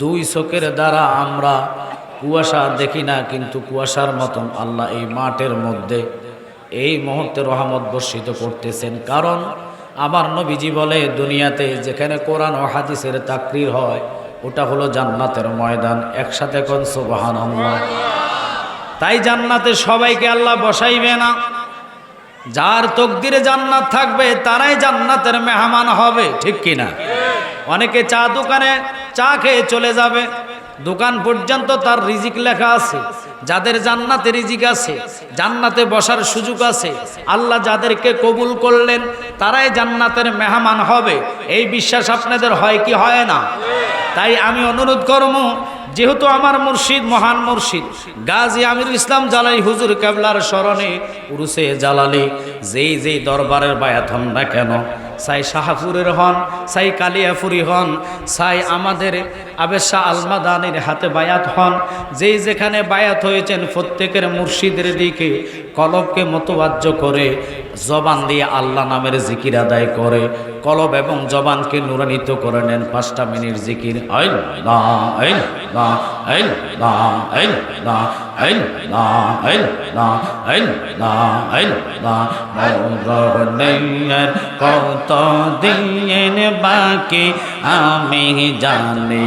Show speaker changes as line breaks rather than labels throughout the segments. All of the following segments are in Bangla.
দুই চোখের দ্বারা আমরা কুয়াশা দেখি না, কিন্তু কুয়াশার মতন আল্লাহ এই মাঠের মধ্যে এই মুহূর্তে রহমত বর্ষিত করতেছেন। কারণ আমার নবীজি বলে, দুনিয়াতে যেখানে কোরআন ও হাদিসের তাকরির হয়, ওটা হলো জান্নাতের ময়দান, একসাথে কোন সুবাহান তাই জান্নাতে সবাইকে আল্লাহ বসাইবে না। যার তকদিরে জান্নাত থাকবে, তারাই জান্নাতের মেহমান হবে, ঠিক কিনা? অনেকে চা দোকানে চা খেয়ে চলে যাবে। দোকান পর্যন্ত তার রিজিক লেখা আছে। যাদের জান্নাতে রিজিক আছে, জান্নাতে বসার সুযোগ আছে, আল্লাহ যাদেরকে কবুল করলেন, তারাই জান্নাতের মেহমান হবে। এই বিশ্বাস আপনাদের হয় কি হয় না? তাই আমি অনুরোধ করব, যেহেতু আমার মুর্শিদ মহান মুর্শিদ, গাজী আমির ইসলাম জালাই হুজুর কেবলার স্মরণে উরুসে জালালি, যেই যেই দরবারের বায়াত হন না কেন সাই শাহাপুরের হন, সাই কালিয়াপুরি হন, সাই আমাদের আবেশা আলমাদানির হাতে বায়াত হন। যেই যেখানে বায়াত হয়েছেন প্রত্যেকের মুর্শিদের দিকে কলবকে মতবাজ্য করে, জবান দিয়ে আল্লাহ নামের জিকির আদায় করে। কলব এবং জবানকে নুরানিত করে নেন, পাঁচটা মিনিট জিকির। আইল না আইল না আইল না আইল না কত দিন বাকি আমি জানি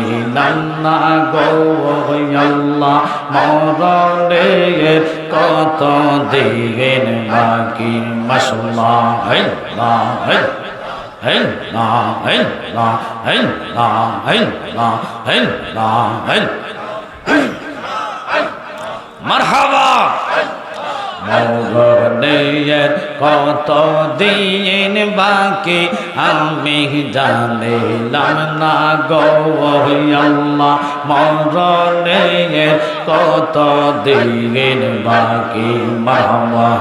না গো আল্লাহ মরণের কত দিন বাকি মশলা আল্লাহ আল্লাহ Hey, la, hey, la, hey, la, hey, la, hey, la, hey, la. মারহাবা। মরণের কত দিন বাকি, আমি জানিলাম না গো আল্লাহ মরণের কত দিন বাকি, মারহাবা।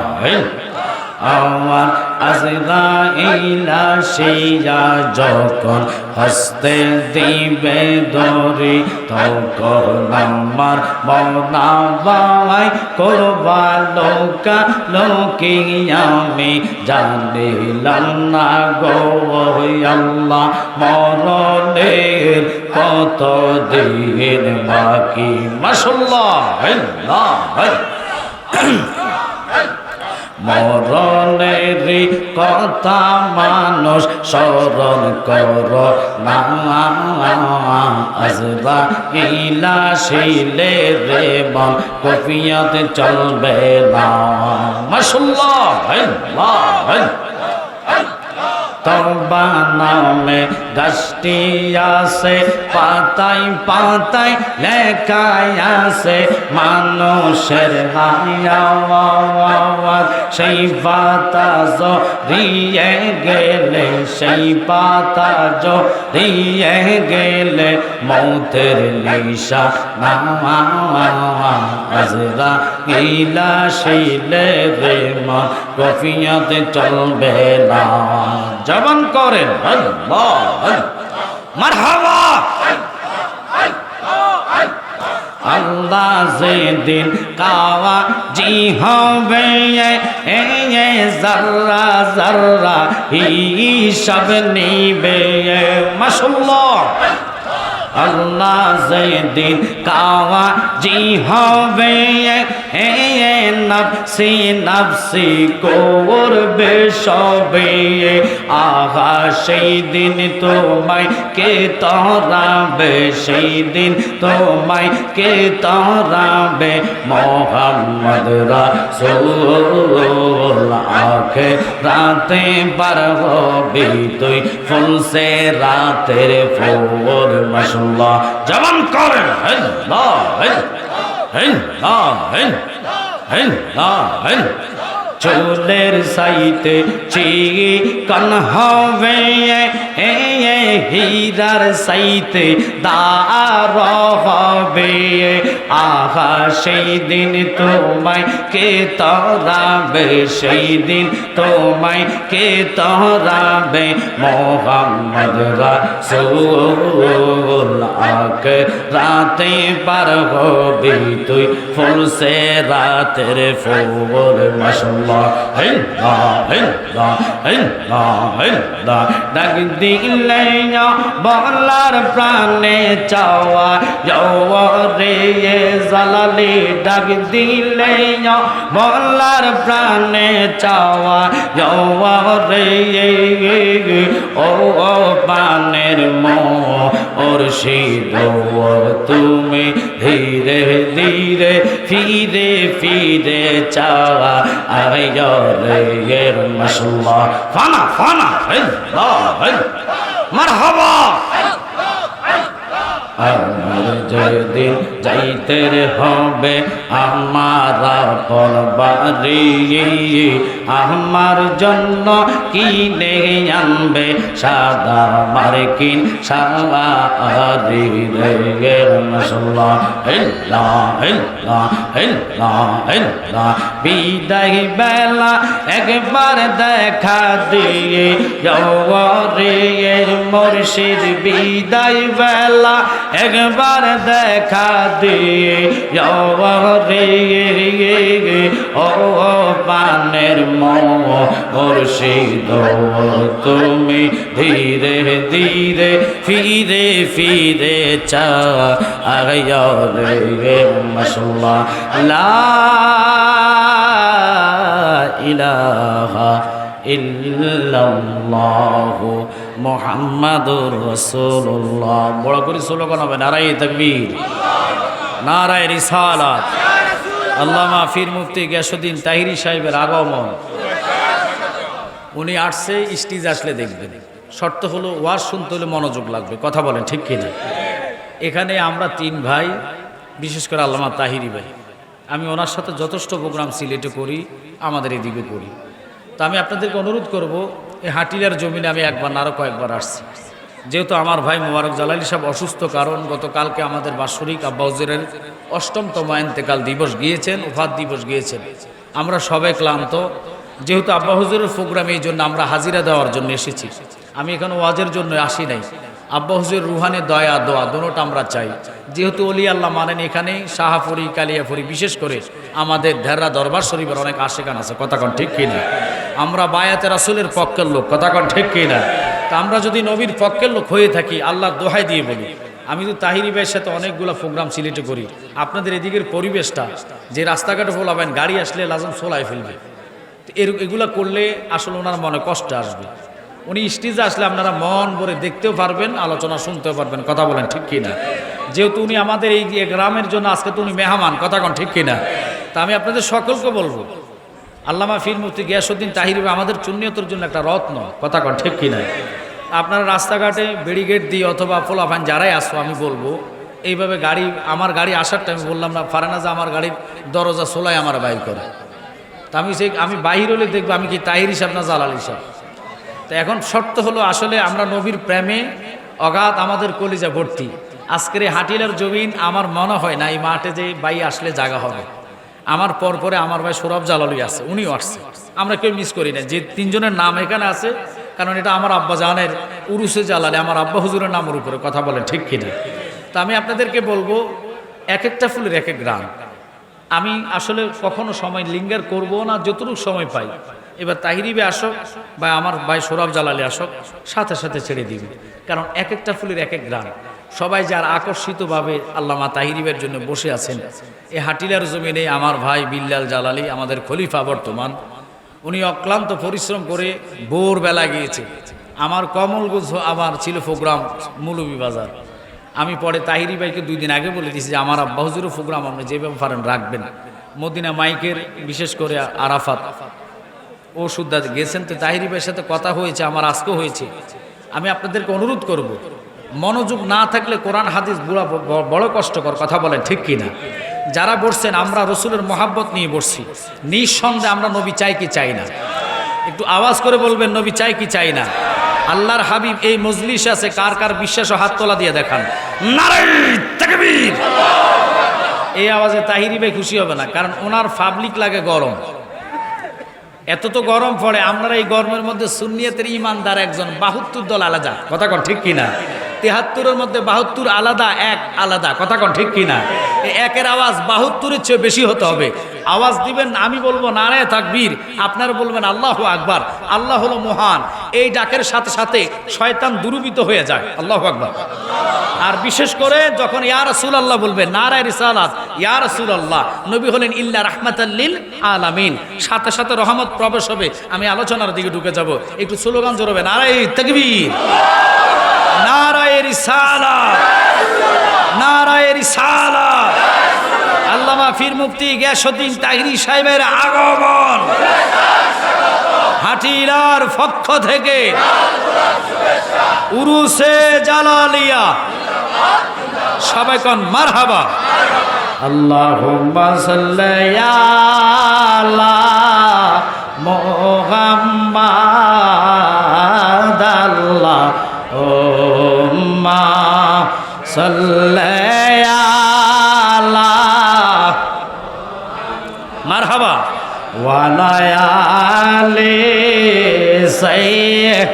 আমার আজরাইলা সেইয়া যখন হস্তে দিবে দরি তখন আমার মনা বাই করবা লোকা লোকে আমি জানিলাম না গো আল্লাহ, মরণের কত দিন বাকি? মাসাল্লাহ মরণের কথা মানুষ স্মরণ কর। ইলা শিলে রে মন কফিয়াতে চলবে না। মাসাল্লাহ তবা নামে গাছটি আছে, পাতায় পাতায় লেখায় আছে, মানুষের হায়াওয়াজ সেই পাতা জড়িয়ে গেলে, সেই পাতা জড়িয়ে গেলে মৌতের নিশা নামা আজরা গিলা শিলে রে মা কফিয়াতে চলবে না জবান করেন। মারহাবা। আল্লাহ যেদিন কাওয়া জি হবে জর্রা জর্রা হিসাব নিবে মাসাল্লাহ আল্লাহ যেদিন কাওয়া জি হবে নফসি নফসি করবে সবে আহা সেই দিন তোমায় কে তরাবে, সেই দিন তোমায় কে তরাবে? মোহাম্মদ রাসূল আখে রাতে বার তুই ফুলসে রাতের ফোর মাসাল্লাহ জবান করেন। আল্লাহ আল্লাহ আল্লাহ 来你了，来你。চুলের সাইতে চিকন হবে হীরার সাইতে দার হবে আহা, সেই দিন তোমায় কে তরাবে, সেই দিন তোমায় কে তরাবে, মোহাম্মদ রাসূল রাতে পার হবি তুই ফুলসে রাতের ফুল মাসাল্লাহ ডাক দিলে বলার প্রাণে চাওয়া যাওয়া রে জালালি ডাক দিলে বলার প্রাণে চাওয়া যাওয়া রে ও ও পানের মো ওর তুমি ধীরে ধীরে ফিরে ফিরে ফিরে চাওয়া আয় মাসুল্লাহ ফানা ফানা মারহাবা। আমার যেদিন যাইতে হবে, আমার পরবারি আমার জন্য কিনে আনবে সাদা মার্কিন সারি রে। মশলা বিদায় বেলা একবার দেখা দিয়ে রে বিদায় বেলা একবার দেখা দিয়ে ও পানের মুর্শিদ তুমি ধীরে ধীরে, ফিরে ফিরে চা রে মশলা লা ইলাহা মুহাম্মাদুর রাসূলুল্লাহ। বড় করে স্লোগান হবে, নারায়ে তাকবীর, নারায়ে রিসালাত। আল্লামা ফির মুফতি গিয়াসুদ্দিন তাহিরি সাহেবের আগমন। উনি আসছে, স্টিজ আসলে দেখবেন। শর্ত হলো, ওয়াজ শুনতে হলে মনোযোগ লাগবে, কথা বলেন, ঠিক কিনা? এখানে আমরা তিন ভাই, বিশেষ করে আল্লামা তাহিরি ভাই। আমি ওনার সাথে যথেষ্ট প্রোগ্রাম সিলেটে করি, আমাদের এদিকে করি। তো আমি আপনাদেরকে অনুরোধ করব এই হাটিলার জমিনে আমি একবার আরও কয়েকবার আসছি। যেহেতু আমার ভাই মোবারক জালালি সাহেব অসুস্থ, কারণ গতকালকে আমাদের বাৎসরিক আব্বাউজের অষ্টমতম এন্তেকাল দিবস গিয়েছেন উফাত দিবস গিয়েছেন। আমরা সবাই ক্লান্ত। যেহেতু আব্বা হুজুরের প্রোগ্রামে এই জন্য আমরা হাজিরা দেওয়ার জন্য এসেছি। আমি এখানে ওয়াজের জন্য আসি নাই। আব্বা হুজুর রুহানে দয়া, দোয়া দোনোটা আমরা চাই। যেহেতু অলি আল্লাহ মানেন এখানে শাহাফুরি কালিয়াফুরি বিশেষ করে আমাদের ধেররা দরবার শরীফের অনেক আশেখান আছে। কথাকন ঠিক কিনা? আমরা বায়াতে রাসুলের পক্ষের লোক। কথাকন ঠিক কিনা তা আমরা যদি নবীর পক্ষের লোক হয়ে থাকি আল্লাহ দোহাই দিয়ে বলি। আমি তো তাহিরি ভাইয়ের সাথে অনেকগুলো প্রোগ্রাম সিলেটে করি। আপনাদের এদিকের পরিবেশটা, যে রাস্তাঘাটে ফোলাবেন গাড়ি আসলে লাজম সোলাই ফেলবে। এর, এগুলো করলে আসলে ওনার মনে কষ্ট আসবে। উনি স্টেজে আসলে আপনারা মন ভরে দেখতেও পারবেন, আলোচনা শুনতেও পারবেন, কথা বলেন ঠিক কিনা যেহেতু উনি আমাদের এই গ্রামের জন্য আজকে তো উনি মেহমান, কথা কন ঠিক কিনা তা আমি আপনাদের সকলকে বলব আল্লামা ফির মুফতি গিয়াসুদ্দিন তাহির আমাদের চুন্নিয়তের জন্য একটা রত্ন। কথা কন, ঠিক কিনা আপনারা রাস্তাঘাটে বেড়িগেট দিয়ে অথবা ফোলাফান যারাই আসো, আমি বলব, এইভাবে গাড়ি, আমার গাড়ি আসার টাইম বললাম না, ফারানা যে আমার গাড়ির দরজা সোলাই আমার বাইর করে। তা আমি সেই, আমি বাহির হলে দেখব, আমি কি তাহির হিসাব না জালাল হিসাব? তো এখন শর্ত হলো আসলে আমরা নবীর প্রেমে অগাধ আমাদের কলিজা ভর্তি। আজকের এই হাটিলার জমিন আমার মনে হয় না, এই মাঠে যে বাই আসলে জায়গা হবে। আমার পর পরে আমার ভাই সৌরভ জালালি আছে, উনিও আসছে। আমরা কেউ মিস করি না। যে তিনজনের নাম এখানে আছে, কারণ এটা আমার আব্বা জাহানের উরুসে জালালে, আমার আব্বা হুজুরের নামের উপরে কথা বলেন, ঠিক কিনা? তা আমি আপনাদেরকে বলব, এক একটা ফুলের এক এক গ্রাম। আমি আসলে কখনো সময় লিঙ্গার করব না, যতটুকু সময় পাই। এবার তাহিরিবে আসক বা আমার ভাই সৌরভ জালালি আসক সাথে সাথে ছেড়ে দিবে। কারণ এক একটা ফুলের এক এক গ্রাম। সবাই যার আকর্ষিতভাবে আল্লামা তাহিরিবের জন্য বসে আছেন এই হাটিলার জমিনে আমার ভাই বিল্লাল জালালি, আমাদের খলিফা বর্তমান, উনি অক্লান্ত পরিশ্রম করে ভোরবেলা গিয়েছে। আমার কমলগুজ আমার ছিল প্রোগ্রাম মুলুবি বাজার। আমি পরে তাহিরি ভাইকে দুই দিন আগে বলে দিয়েছি যে, আমার আব্বা হুজুরও প্রোগ্রাম আপনি যেভাবে পারেন, রাখবেন। মদিনা মাইকের বিশেষ করে আরাফাত। ও সুদ্দা গেছেন, তো তাহিরি ভাইয়ের সাথে কথা হয়েছে, আমার আজকেও হয়েছে। আমি আপনাদেরকে অনুরোধ করব মনোযোগ না থাকলে কোরআন, হাদিস বুড়া বড় কষ্টকর কথা বলেন, ঠিক কিনা যারা বসছেন, আমরা রসুলের মহাব্বত নিয়ে বসছি। নিঃসন্দেহে আমরা নবী চাই কি চাই না? একটু আওয়াজ করে বলবেন, নবী চাই কি চাই না? আল্লাহর হাবিব এই মজলিস আছে, কার কার বিশ্বাস ও হাত তোলা দিয়ে দেখান। এই আওয়াজে তাহিরি ভাই খুশি হবে না, কারণ ওনার পাবলিক লাগে গরম। এত তো গরম পড়ে, আপনারা এই গরমের মধ্যে সুন্নিয়তের ইমানদার একজন, বাহুত্তর দল আলাদা। কথা কন, ঠিক কিনা তিহাত্তরের মধ্যে বাহাত্তর আলাদা, এক আলাদা। কথা কন ঠিক কিনা? একের আওয়াজ বাহাত্তরের চেয়ে বেশি হতে হবে। আওয়াজ দিবেন, আমি বলব নারায় তাকবীর। আপনারা বলবেন, আল্লাহ আকবার। আল্লাহ হলো মহান। এই ডাকের সাথে সাথে শয়তান দুরুবিত হয়ে যায়। আল্লাহ আকবার। আর বিশেষ করে যখন, ইয়া রাসূল আল্লাহ বলবে, নারায় রিসালাত। ইয়া রাসূল আল্লাহ নবী হলেন, ইল্লা রাহমাতাল্লিল আলামিন। সাথে সাথে রহমত প্রবেশ হবে। আমি আলোচনার দিকে ঢুকে যাব। একটু স্লোগান জোরবে, নারায় তাকবীর। নারায় রিসালাত নারায় রিসালাত আল্লামা ফির মুফতি গ্যাসুদ্দিন তাহিরি সাহেবের আগমন। হাটিলার পক্ষ থেকে উরুসে জালালিয়া। সবাই কন মারহাবা। আল্লাহুম্মা সাল্লি আলা মুহাম্মাদ আল্লাহুম্মা সাল্লি আলা মারহাবা ওয়ালা আলি সাইয়্যিদ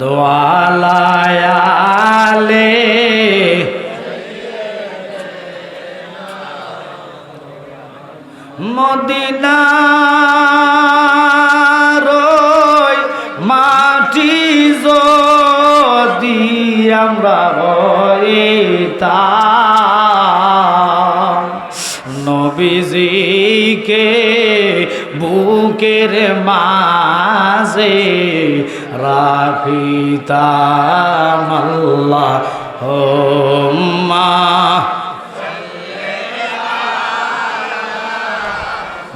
দোয়ালায়ালে আমরা হইতাম নবীজিকে বুকের মাঝে রাখিতাম আল্লাহ হোম্মা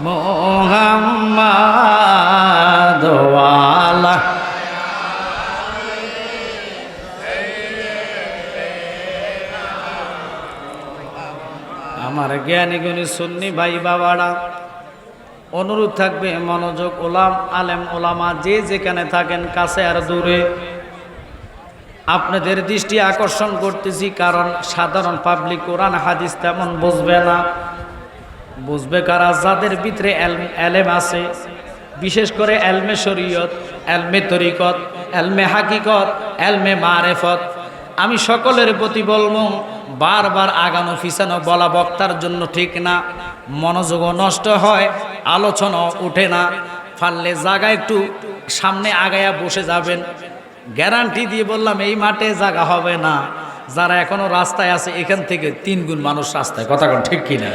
মোহাম্মদ আমার জ্ঞানী গুণী সুন্নি ভাই বাবারা, অনুরোধ থাকবে মনোযোগ ওলাম, আলেম ওলামা যে যেখানে থাকেন কাছে আর দূরে। আপনাদের দৃষ্টি আকর্ষণ করতেছি, কারণ সাধারণ পাবলিক কোরআন, হাদিস তেমন বুঝবে না। বুঝবে কারা? যাদের ভিতরে এলেম আছে, বিশেষ করে এলমে শরীয়ত, এলমে তরিকত, এলমে হাকিকত, এলমে মারেফত। আমি সকলের প্রতি বলব বারবার আগানো ফিসানো বলা বক্তার জন্য ঠিক না। মনোযোগও নষ্ট হয়, আলোচনাও ওঠে না। ফাললে জায়গা একটু সামনে আগায়া বসে যাবেন। গ্যারান্টি দিয়ে বললাম, এই মাঠে জায়গা হবে না। যারা এখনও রাস্তায় আছে, এখান থেকে তিন গুণ মানুষ রাস্তায়। কথা কোন ঠিক কিনা?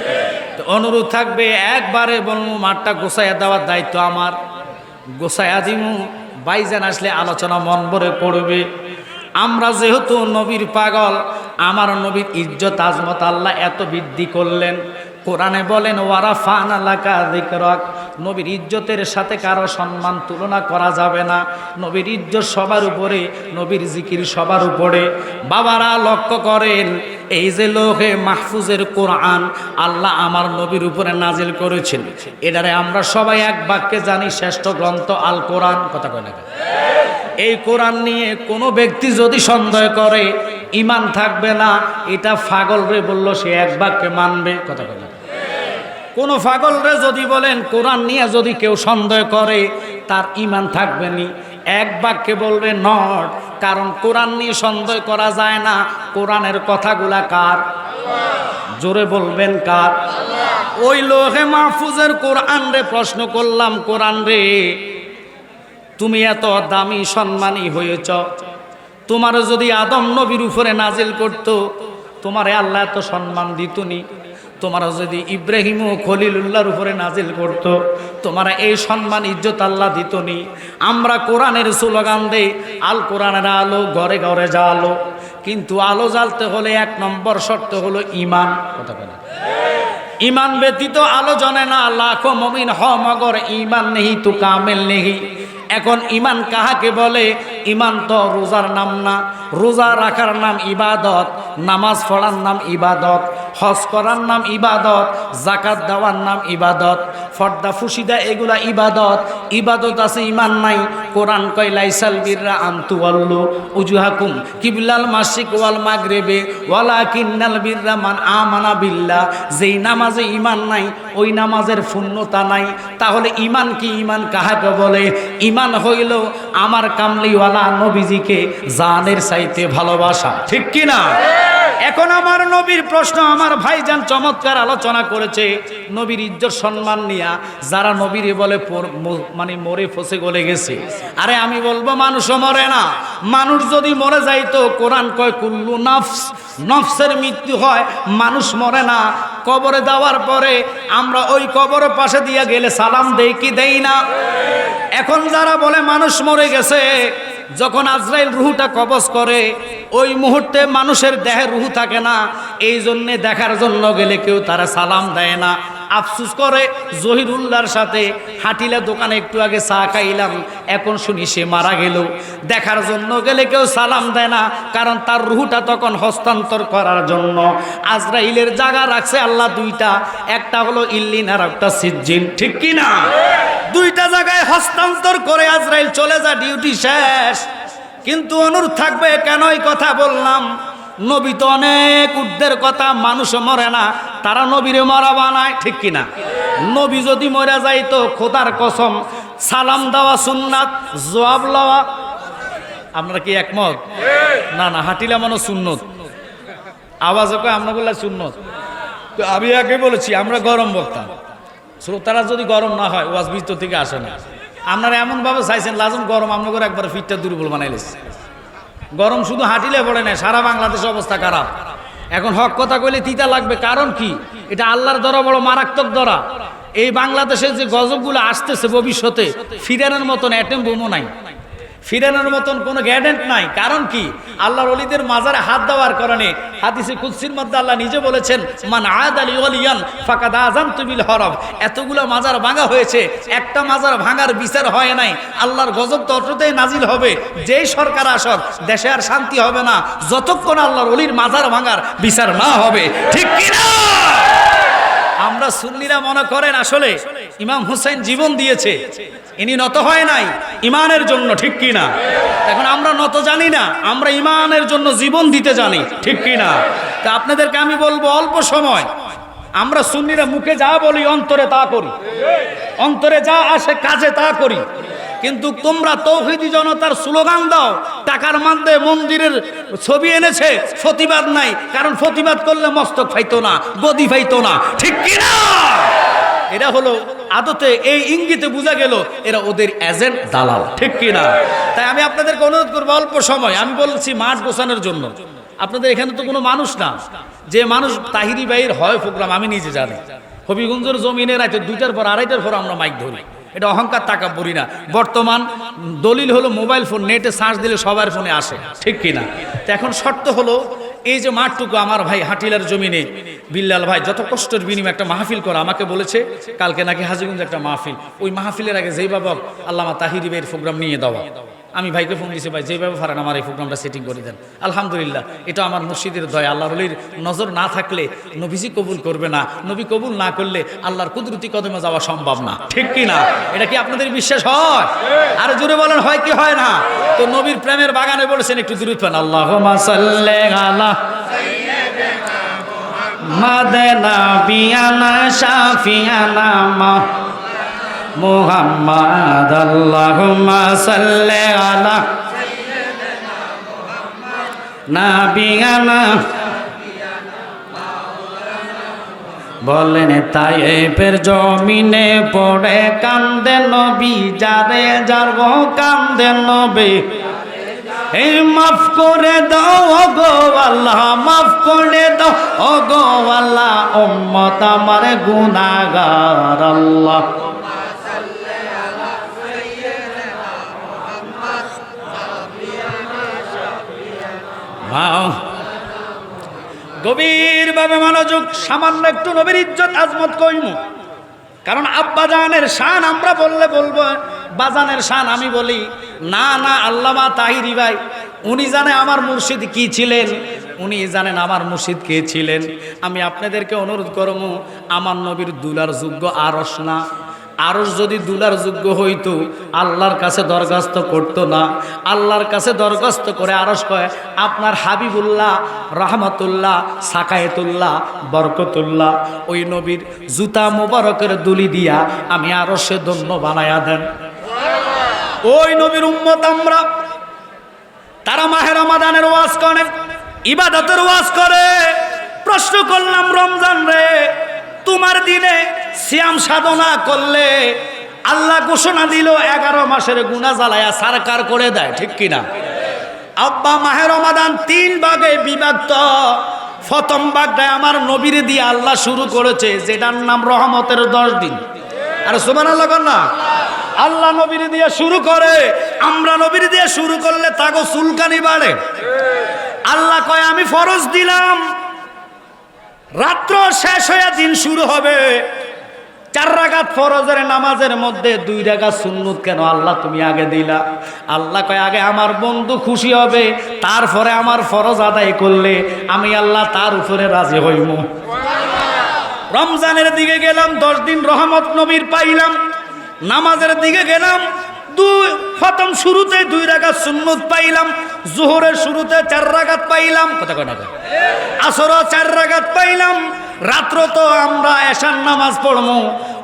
তো অনুরোধ থাকবে, একবারে বলব, মাঠটা গোসাইয়া দেওয়ার দায়িত্ব আমার। গোসাইয়া দিমু, বাইজান আসলে আলোচনা মন ভরে পড়বে। আমরা যেহেতু নবীর পাগল, আমার নবীর ইজ্জত আজমত আল্লাহ এত বৃদ্ধি করলেন। কোরআনে বলেন, ওয়ারা ফান আলাকা নবীর ইজ্জতের সাথে কারও সম্মান তুলনা করা যাবে না। নবীর ইজ্জত সবার উপরে, নবীর জিকির সবার উপরে। বাবারা, লক্ষ্য করেন, এই যে লোহে মাহফুজের কোরআন আল্লাহ আমার নবীর উপরে নাজিল করেছেন। এটারে আমরা সবাই এক বাক্যে জানি, শ্রেষ্ঠ গ্রন্থ আল কোরআন কথা কয় না? এই কোরআন নিয়ে কোনো ব্যক্তি যদি সন্দেহ করে, ইমান থাকবে না, এটা ফাগল রে বলল, সে এক বাক্যে মানবে। কথা না। কেন? কোন ফাগলরে যদি বলেন, কোরআন নিয়ে যদি কেউ সন্দেহ করে, তার ইমান থাকবে নি। এক বাক্যে বলবে, নট। কারণ কোরআন নিয়ে সন্দেহ করা যায় না। কোরআনের কথাগুলা কার? জোরে বলবেন কার? ওই লোহে মাহফুজের কোরআন রে প্রশ্ন করলাম, কোরআন রে তুমি এত দামি সম্মানী হয়েছ। তোমার যদি আদম নবীর উপরে নাজিল করত তোমারে আল্লাহ এত সম্মান দিতনি। তোমার যদি ইব্রাহিম ও খলিলুল্লাহর উপরে নাজিল করত তোমার এই সম্মান ইজ্জত আল্লাহ দিতনি। আমরা কোরআনের স্লোগান দেই আল কোরআনের আলো ঘরে ঘরে জ্বালো। কিন্তু আলো জ্বালতে হলে এক নম্বর শর্ত হলো ইমান। কথা বলে ইমান ব্যতীত আলো জনে না লাখো মমিন হ মগর ইমান নেহি তু কামেল নেহি এখন ইমান কাহাকে বলে? ইমান তো রোজার নাম না। রোজা রাখার নাম ইবাদত, নামাজ পড়ার নাম ইবাদত। হজ করার নাম ইবাদত জাকাত দেওয়ার নাম ইবাদত, ফর্দা ফুসিদা এগুলা ইবাদত ইবাদত আছে ইমান নাই। কোরআন কয়, লাইসাল বিররা আন্তু আল্লু উজুহাকুম, কিবলাল মাসিক ওয়াল মাগরেবে ওয়ালা কিন্নাল বিররা মান আমানা বিল্লাহ। যেই নামাজে ইমান নাই, ওই নামাজের শূন্যতা নাই। তাহলে ইমান কি ইমান কাহাকে বলে? ইমান হইল আমার কামলিওয়ালা নবীজিকে জানের চাইতে ভালোবাসা। ঠিক কি না এখন আমার নবীর প্রশ্ন, আমার ভাইজান চমৎকার আলোচনা করেছে। নবীর ইজ্জত সম্মান নিয়া যারা নবীর বলে মানে মরে ফসে গলে গেছে। আরে আমি বলব, মানুষও মরে না। মানুষ যদি মরে যাইতো কোরআন কয়, কুল্লু নফস নফসের মৃত্যু হয়, মানুষ মরে না। কবরে দেওয়ার পরে আমরা ওই কবরের পাশে দিয়ে গেলে সালাম দেই কি দেই না? এখন যারা বলে মানুষ মরে গেছে যখন আজরাইল রুহুটা কবজ করে, ওই মুহূর্তে মানুষের দেহে রুহু থাকে না। এই জন্যে দেখার জন্য গেলে কেউ তারা সালাম দেয় না। আফসুস করে জহিরুল্লাহর সাথে, হাটিলা দোকানে একটু আগে চা খাইলাম, এখন শুনি সে মারা গেল। দেখার জন্য গেলে কেউ সালাম দেয় না, কারণ তার রুহুটা তখন হস্তান্তর করার জন্য। আজরাইলের জায়গা রাখছে আল্লাহ দুইটা, একটা হলো ইল্লিন আর একটা সিজ্জিন। ঠিক কি না দুইটা জায়গায় হস্তান্তর করে আজরাইল চলে যা, ডিউটি শেষ। কিন্তু অনুরোধ থাকবে, কেন এই কথা বললাম? নবী তো অনেক উর্ধের কথা, মানুষ মরে না, তারা নবীরে মরা বানায়, ঠিক কিনা? নবী যদি মরে যাইতো খোদার কসম, সালাম দেওয়া সুন্নাত, জবাব লওয়া। আপনারা কি একমত? না না, হাটিলা মনে সুন্নত। আওয়াজে কয়, আমরা বললাম সুন্নত। তো আমি আগে বলেছি, আমরা গরম বক্তাম শ্রোতারা যদি গরম না হয়, ওয়াজ ভিতর থেকে আসে না। আপনারা এমনভাবে চাইছেন, লাজম গরম আপনার করে একবার ফিটটা দুর্বল বানাইলেছে গরম শুধু হাঁটিলে পড়ে না, সারা বাংলাদেশের অবস্থা খারাপ। এখন হক কথা কইলে তিতা লাগবে, কারণ কি? এটা আল্লাহর দরা বড় মারাত্মক দরা। এই বাংলাদেশের যে গজবগুলো আসতেছে ভবিষ্যতে, ফিরানোর মতন অ্যাটেম বোমও নাই। ফিরানোর মতন কোনো গ্যাডেন্ট নাই। কারণ কি? আল্লাহর অলিদের মাজারে হাত দেওয়ার কারণে হাদিসে কুৎসির মধ্যে আল্লাহ নিজে বলেছেন, মান আয়াদ আলী অলিয়ান ফাঁকা দাজান তুমিল হরব এতগুলো মাজার ভাঙা হয়েছে, একটা মাজার ভাঙার বিচার হয় নাই। আল্লাহর গজব ততটাই নাজিল হবে, যেই সরকার আসক দেশে আর শান্তি হবে না, যতক্ষণ আল্লাহর অলির মাজার ভাঙার বিচার না হবে। ঠিক কিনা? আমরা সুন্নিরা মনে করেন আসলে ইমাম হুসেন জীবন দিয়েছে। ইনি নত হয় নাই, ইমানের জন্য, ঠিক কি না? এখন আমরা নত জানি না, আমরা ইমানের জন্য জীবন দিতে জানি, ঠিক কি না? তা আপনাদেরকে আমি বলব অল্প সময়। আমরা সুন্নিরা মুখে যা বলি, অন্তরে তা করি। অন্তরে যা আসে, কাজে তা করি। কিন্তু তোমরা তৌহিদি জনতার স্লোগান দাও। টাকার মধ্যে মন্দিরের ছবি এনেছে, প্রতিবাদ নাই। কারণ প্রতিবাদ করলে মস্তক ফাইতো না, গদি ফাইতো না। ঠিক কিনা? এরা হলো আদতে এই ইঙ্গিতে বোঝা গেল এরা ওদের এজেন্ট দালাল। ঠিক কিনা? তাই আমি আপনাদেরকে অনুরোধ করব অল্প সময়। আমি বলছি মাঠ গোছানোর জন্য। আপনাদের এখানে তো কোনো মানুষ না। যে মানুষ তাহিরি বাইর হয় প্রোগ্রাম, আমি নিজে জানি। হবিগঞ্জের জমিনে রাতে দুইটার পর আড়াইটার পর আমরা মাইক ধরি। এটা অহংকার টাকা বলি না। বর্তমান দলিল হলো মোবাইল ফোন নেটে সার্চ দিলে সবার ফোনে আসে। ঠিক কিনা? তো এখন শর্ত হলো, এই যে মাঠটুকু আমার ভাই হাটিলার জমিনে, বিল্লাল ভাই, যত কষ্টের বিনিময়ে একটা মাহফিল করা, আমাকে বলেছে, কালকে নাকি হাজিগঞ্জ একটা মাহফিল। ওই মাহফিলের আগে যেই বাবা আল্লামা তাহিরিবের প্রোগ্রাম নিয়ে দেওয়া। আমি ভাইকে ফোন দিয়েছি ভাই, যেভাবে পারেন আমার এই প্রোগ্রামটা সেটিং করে দেন। আলহামদুলিল্লাহ, এটা আমার মুর্শিদের দয়। আল্লাহ রলির নজর না থাকলে নবীজি কবুল করবে না। নবী কবুল না করলে আল্লাহর কুদরতি কদমে যাওয়া সম্ভব না। ঠিক কি না? এটা কি আপনাদের বিশ্বাস হয়? আর জুড়ে বলেন, হয় কি হয় না? তো নবীর প্রেমের বাগানে বলেছেন, একটু দূরত পান আল্লাহ আলা মাদেনা বিয়ানা শাফিয়ানা মা মুহাম্মদ, আল্লাহুম্মা সাল্লি আলা নাবিয়ানা। বলেন তাইফের জমিনে পড়ে কান্দে নবী, যারে যার গো কান্দে নবী। এই মাফ করে দাও, ও গো আল্লাহ, মাফ করে দাও, ও গো আল্লাহ, উম্মত আমার গুনাহগার আল্লাহ। গভীরভাবে মনোযোগ, সামান্য একটু নবীর ইজ্জত আজমত কইমু। কারণ আব্বা জানের শান আমরা বললে বলব, বাজানের শান আমি বলি, না না, আল্লামা তাহিরি ভাই, উনি জানে আমার মুর্শিদ কি ছিলেন, উনি জানেন আমার মুর্শিদ কে ছিলেন। আমি আপনাদেরকে অনুরোধ করব আমার নবীর দুলার যোগ্য আরস না। আরস যদি দুলার যোগ্য হইতো, আল্লাহর কাছে দরখাস্ত করতো না। আল্লাহর কাছে দরখাস্ত করে আরস কয়, আপনার হাবিবুল্লাহ, রহমতুল্লাহ, সাকায়েতুল্লাহ, বরকতুল্লাহ, ওই নবীর জুতা মোবারকের দুলি দিয়া আমি আরসে ধন্য বানায়া দেন। ওই নবীর উম্মত আমরা তারা মাহের রমাদানের ওয়াজ করে ইবাদতের ওয়াজ করে। প্রশ্ন করলাম, রমজান রে তোমার দিনে সিয়াম সাধনা করলে আল্লাহ ঘোষণা দিল, এগারো মাসের গুণা জ্বালায়া সারকার করে দেয়, ঠিক কিনা? আব্বা মাহের রমাদান তিন ভাগে বিভক্ত। প্রথম ভাগটায় আমার নবীর দিয়ে আল্লাহ শুরু করেছে, যেটার নাম রহমতের দশ দিন। আর সুমান আল্লাহ না। আল্লাহ নবীর দিয়ে শুরু করে, আমরা নবীর দিয়ে শুরু করলে তাগো চুলকানি বাড়ে। আল্লাহ কয়, আমি ফরজ দিলাম। রাত্র শেষ হয়ে দিন শুরু হবে। চার রাগাত ফরজের নামাজের মধ্যে দুই রাগাত সুন্নুত কেন? আল্লাহ তুমি আগে দিলা। আল্লাহ কয়, আগে আমার বন্ধু খুশি হবে, তারপরে আমার ফরজ আদায় করলে আমি আল্লাহ তার উপরে রাজি হইম রমজানের দিকে গেলাম, দশ দিন রহমত নবীর পাইলাম। নামাজের দিকে গেলাম দুই খতম শুরুতে দুই রাগাত সুন্নত পাইলাম জোহরের শুরুতে চার রাগাত পাইলাম কথা কয় না? আসরও চার রাগাত পাইলাম রাত্র তো আমরা এশার নামাজ পড়ব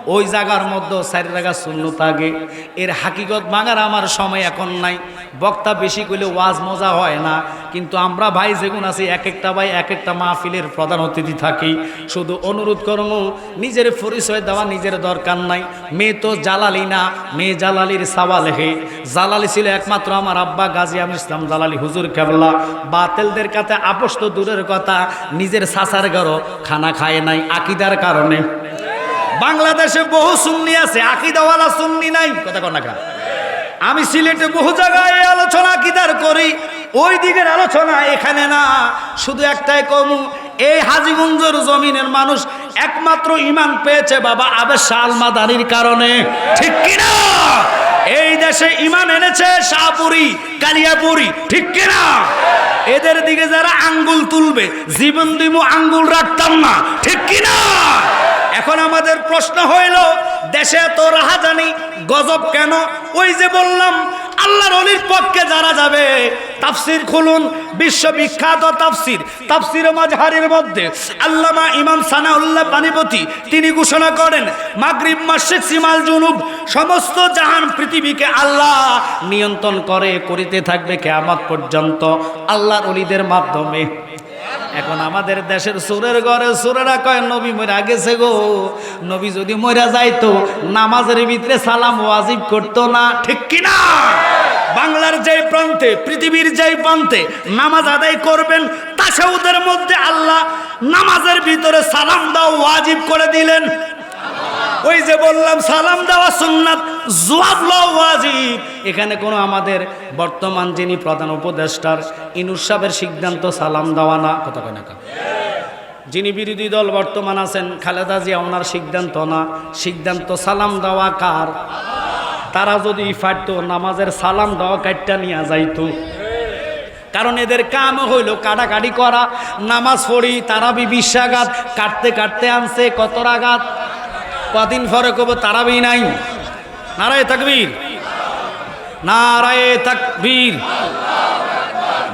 ওই জায়গার মধ্যে চার রাগা সুন্নত আগে এর হাকিগত ভাঙার আমার সময় এখন নাই। বক্তা বেশি করলে ওয়াজ মজা হয় না। কিন্তু আমরা ভাই যেগুন আছি, এক একটা ভাই, এক একটা মাহফিলের প্রধান অতিথি থাকি। শুধু অনুরোধ করব নিজের পরিচয় দেওয়া নিজের দরকার নাই। মেয়ে তো জালালি না, মেয়ে জালালির সাওয়াল হে। জালালি ছিল একমাত্র আমার আব্বা গাজী আমির ইসলাম জালালি হুজুর কেবলা। বাতেলদের কাছে আপোষ তো দূরের কথা, নিজের সাসার ঘরও খানা খায় নাই আকিদার কারণে। বাংলাদেশে বহু সুন্নি আছে, আকিদাওয়ালা সুন্নি নাই। কথা কনা কা আমি সিলেটে বহু জায়গায় আলোচনা আকিদার করি, ওই দিকের আলোচনা এখানে না। শুধু একটাই কমু, এই হাজিগঞ্জের জমিনের মানুষ একমাত্র ইমান পেয়েছে বাবা আবেশ আলমাদানির কারণে। ঠিক কিনা? এই দেশে ইমান এনেছে শাহপুরি, কালিয়াপুরি, ঠিক কিনা? এদের দিকে যারা আঙ্গুল তুলবে, জীবন দিমু আঙ্গুল রাখতাম না, ঠিক কিনা? এখন আমাদের প্রশ্ন হইল, দেশে এত রাহাজানি, গজব কেন? ওই যে বললাম, আল্লাহর অলির পক্ষে যারা যাবে, তাফসির খুলুন, বিশ্ববিখ্যাত তাফসির তাফসির মাজহারের মধ্যে। আল্লামা ইমাম সানাউল্লাহ পানিপতি, তিনি ঘোষণা করেন, মাগরিব মাসিক সিমাল, জুনুব, সমস্ত জাহান পৃথিবীকে আল্লাহ নিয়ন্ত্রণ করে, করিতে থাকবে কেয়ামত পর্যন্ত, আল্লাহর অলিদের মাধ্যমে। এখন আমাদের দেশের সুরের ঘরে সুরেরা কয়, নবী মরা গেছে গো। নবী যদি মরা যাইতো, নামাজের ভিতরে সালাম ওয়াজিব করতো না। ঠিক কিনা? বাংলার যে প্রান্তে, পৃথিবীর যে প্রান্তে নামাজ আদায় করবেন তাসাউদের মধ্যে আল্লাহ নামাজের ভিতরে সালাম দাও, ওয়াজিব করে দিলেন। ওই যে বললাম, সালাম দেওয়া সুন্নাত, জবাব ওয়াজিব। এখানে কোনো আমাদের বর্তমান যিনি প্রধান উপদেষ্টার ইনুস সাহেবের সিদ্ধান্ত সালাম দেওয়া না, কথা কয় না কা? যিনি বিরোধী দল বর্তমান আছেন, খালেদা জিয়া, ওনার সিদ্ধান্ত না। সিদ্ধান্ত সালাম দেওয়া কার? তারা যদি ফাটত, নামাজের সালাম দেওয়া কাটটা নিয়ে যাইতো। কারণ এদের কাম হইল কাটাকাটি করা। নামাজ পড়ি, তারাবি বিশ্বাঘাত কাটতে কাটতে আনছে কত রাগাত? কদিন পরে কব তারাবি নাই। নারায় তাকবীর। নারায় তাকবীর।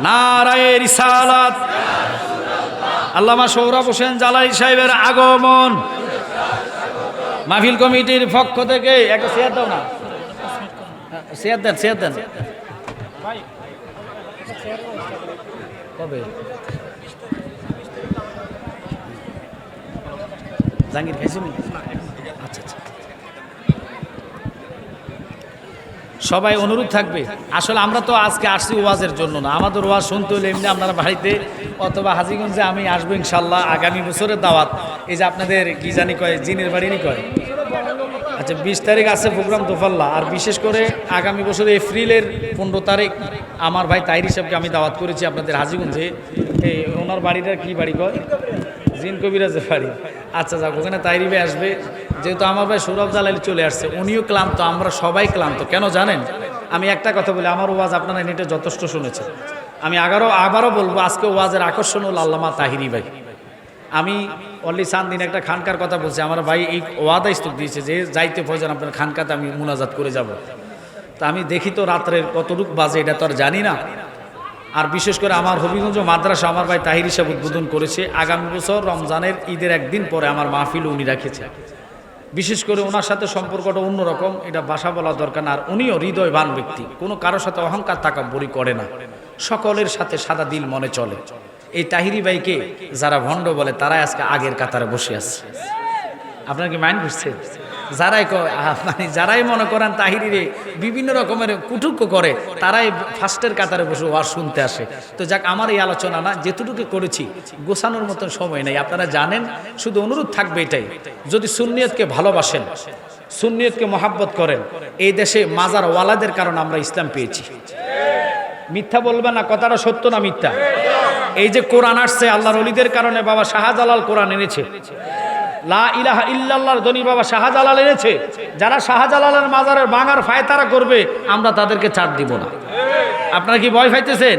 নারায় রিসালাত। আল্লামা সৌরভ হোসেন জালাই সাহেবের আগমন। মাহফিল কমিটির পক্ষ থেকে, একটা শেয়ার দাও না। শেয়ার দেন শেয়ার দেন। কবে? জাহাঙ্গীর আচ্ছা সবাই অনুরোধ থাকবে। আসলে আমরা তো আজকে আসছি ওয়াজের জন্য না। আমাদের ওয়াজ শুনতে হলে এমনি আপনার বাড়িতে অথবা হাজিগঞ্জে আমি আসব ইনশাল্লাহ আগামী বছরের দাওয়াত। এই যে আপনাদের কি জানি কয়, জিনের বাড়ি নি কয়? আচ্ছা বিশ তারিখ আছে প্রোগ্রাম তোফাল্লা। আর বিশেষ করে আগামী বছর এপ্রিলের পনেরো তারিখ আমার ভাই তাইরি সাহেবকে আমি দাওয়াত করেছি আপনাদের হাজিগঞ্জে। এই ওনার বাড়িটা কি বাড়ি কয়? জিন কবিরাজের বাড়ি। আচ্ছা যাক, ওখানে তাইরিবে আসবে। যেহেতু আমার ভাই সৌরভ জালালি চলে আসছে, উনিও ক্লান্ত, আমরা সবাই ক্লান্ত। কেন জানেন? আমি একটা কথা বলি, আমার ওয়াজ আপনারা নেটে যথেষ্ট শুনেছেন। আমি আগারও আবারও বলব, আজকে ওয়াজের আকর্ষণ হল আল্লামা তাহিরি ভাই। আমি অলি দিন একটা খানকার কথা বলছি, আমার ভাই এই ওয়াদা স্তূপ দিয়েছে যে, যাইতে প্রয়োজন আপনার খানকাতে আমি মুনাজাত করে যাব। তা আমি দেখি তো রাত্রের কতটুক বাজে, এটা তো আর জানি না। আর বিশেষ করে আমার হবিগঞ্জ মাদ্রাসা, আমার ভাই তাহির হিসাব উদ্বোধন করেছে। আগামী বছর রমজানের ঈদের একদিন পরে আমার মাহফিল উনি রেখেছে। বিশেষ করে ওনার সাথে সম্পর্কটা অন্যরকম, এটা বাসা বলা দরকার না, আর উনিও হৃদয়বান ব্যক্তি। কোনো কারোর সাথে অহংকার তাকা তাকাব্বরি করে না। সকলের সাথে সাদা দিল মনে চলে। এই তাহিরি ভাইকে যারা ভণ্ড বলে তারা আজকে আগের কাতারে বসে আছে। আপনার কি মাইন্ড বুঝছে? যারাই মানে যারাই মনে করেন তাহিরিরে বিভিন্ন রকমের কুটুক্য করে, তারাই ফার্স্টের কাতারে বসে ওয়ার শুনতে আসে। তো যাক, আমার এই আলোচনা না যেটুকু করেছি, গোছানোর মতন সময় নেই। আপনারা জানেন, শুধু অনুরোধ থাকবে এটাই, যদি সুন্নিয়তকে ভালোবাসেন, সুন্নিয়তকে মহাব্বত করেন, এই দেশে মাজার ওয়ালাদের কারণে আমরা ইসলাম পেয়েছি। মিথ্যা বলবে না, কথাটা সত্য না মিথ্যা? এই যে কোরআন আসছে, আল্লাহর অলিদের কারণে বাবা শাহজালাল কোরআন এনেছে। লা ইলাহা ইল্লাল্লাহর ধনী বাবা শাহজালাল এনেছে। যারা শাহজালালের মাজারের বাঙার ফায়তারা করবে, আমরা তাদেরকে ছাড় দিব না। আপনারা কি ভয় পাইতেছেন?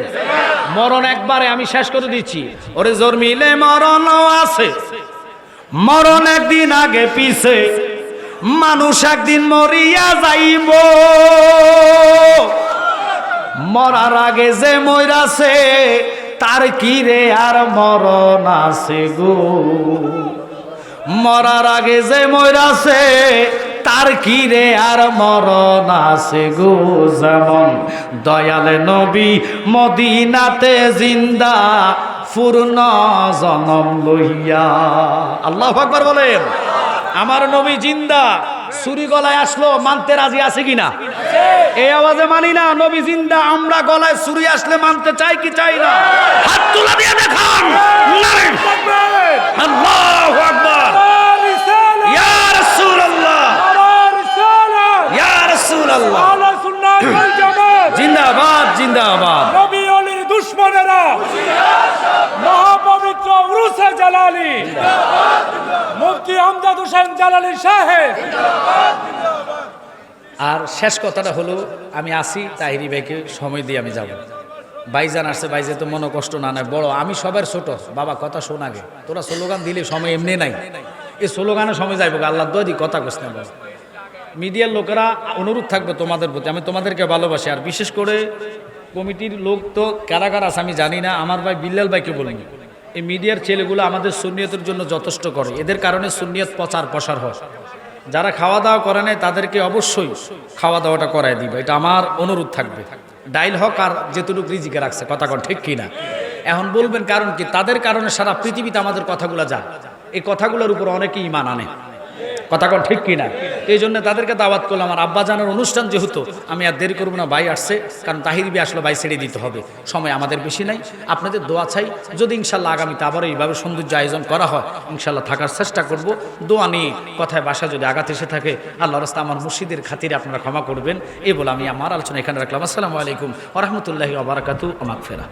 মরণ একবারে আমি শেষ করে দিচ্ছি। ওরে জোর মিলে মরণ আছে। মরণ একদিন আগে পিছে। মানুষ একদিন মরিয়া যাইব। মরার আগে যে মরাছে তার কি রে আর মরণ আছে গো? মরার আগে যে মরাছে তার কি রে আর মরণ আছে গো যেমন। দয়ালে নবী মদিনাতে জিন্দা পূর্ণ জনম লইয়া। আল্লাহ আকবার বলেন। আমার নবী জিন্দা সুরি গলায় আসলো মানতে রাজি আছে কিনা? এই আওয়াজে মানি না নবী জিন্দা আমরা গলায় সুরি আসলে মানতে চাই কি চাই না? হাত তুলা দিয়ে দেখান! আল্লাহু আকবার ইয়া রাসূলুল্লাহ ইয়া জিন্দাবাদ। জিন্দাবাদ
নবী অলির দুশ্মনেরা। মহাপবিত্র উরুসে জালালি। মুফতি আমজাদ হোসেন জালালি সাহেব।
আর শেষ কথাটা হলো আমি আসি তাহিরি ভাইকে সময় দিয়ে আমি যাব। বাইজান আসছে বাইজে তো মনে কষ্ট না নেয়। বড় আমি সবার ছোট। বাবা কথা শোন আগে। তোরা স্লোগান দিলে সময় এমনি নাই। এই স্লোগানে সময় যাইব আল্লাহ দদি কথা কস না মিডিয়ার লোকেরা অনুরোধ থাকবে তোমাদের প্রতি। আমি তোমাদেরকে ভালোবাসি। আর বিশেষ করে কমিটির লোক তো কারা কারা আছে, আমি জানি না। আমার ভাই বিল্লাল ভাইকে বলিনি এই মিডিয়ার ছেলেগুলো আমাদের সুন্নিয়তের জন্য যথেষ্ট করে। এদের কারণে সুন্নিয়ত প্রচার প্রসার হয়। যারা খাওয়া দাওয়া করে নাই, তাদেরকে অবশ্যই খাওয়া দাওয়াটা করায় দিবে। এটা আমার অনুরোধ থাকবে। ডাইল হক আর যেটুকু রিজিকে রাখছে, কথা কন ঠিক কিনা? এখন বলবেন কারণ কি? তাদের কারণে সারা পৃথিবীতে আমাদের কথাগুলো যায়। এই কথাগুলোর উপর অনেকেই ইমান আনে। কথা কন ঠিক কিনা? এই জন্য তাদেরকে দাওয়াত করলাম। আমার আব্বাজানের অনুষ্ঠান যেহেতু, আমি আর দেরি করব না, ভাই আসছে, কারণ তাহিরবি আসলে ভাই ছেড়ে দিতে হবে। সময় আমাদের বেশি নাই। আপনাদের দোয়া চাই, যদি ইনশাল্লাহ আগামীতে আবার এইভাবে সৌন্দর্য আয়োজন করা হয় ইনশাল্লাহ থাকার চেষ্টা করব। দোয়া নিয়ে কথায় বাসা যদি আঘাত এসে থাকে আল্লাহ রাস্তা আমার মুর্শিদের খাতিরে আপনারা ক্ষমা করবেন। এই বলে আমি আমার আলোচনা এখানে রাখলাম। আসসালামু আলাইকুম ওরহমতুল্লাহি আবরাকাতু আমাক ফেরা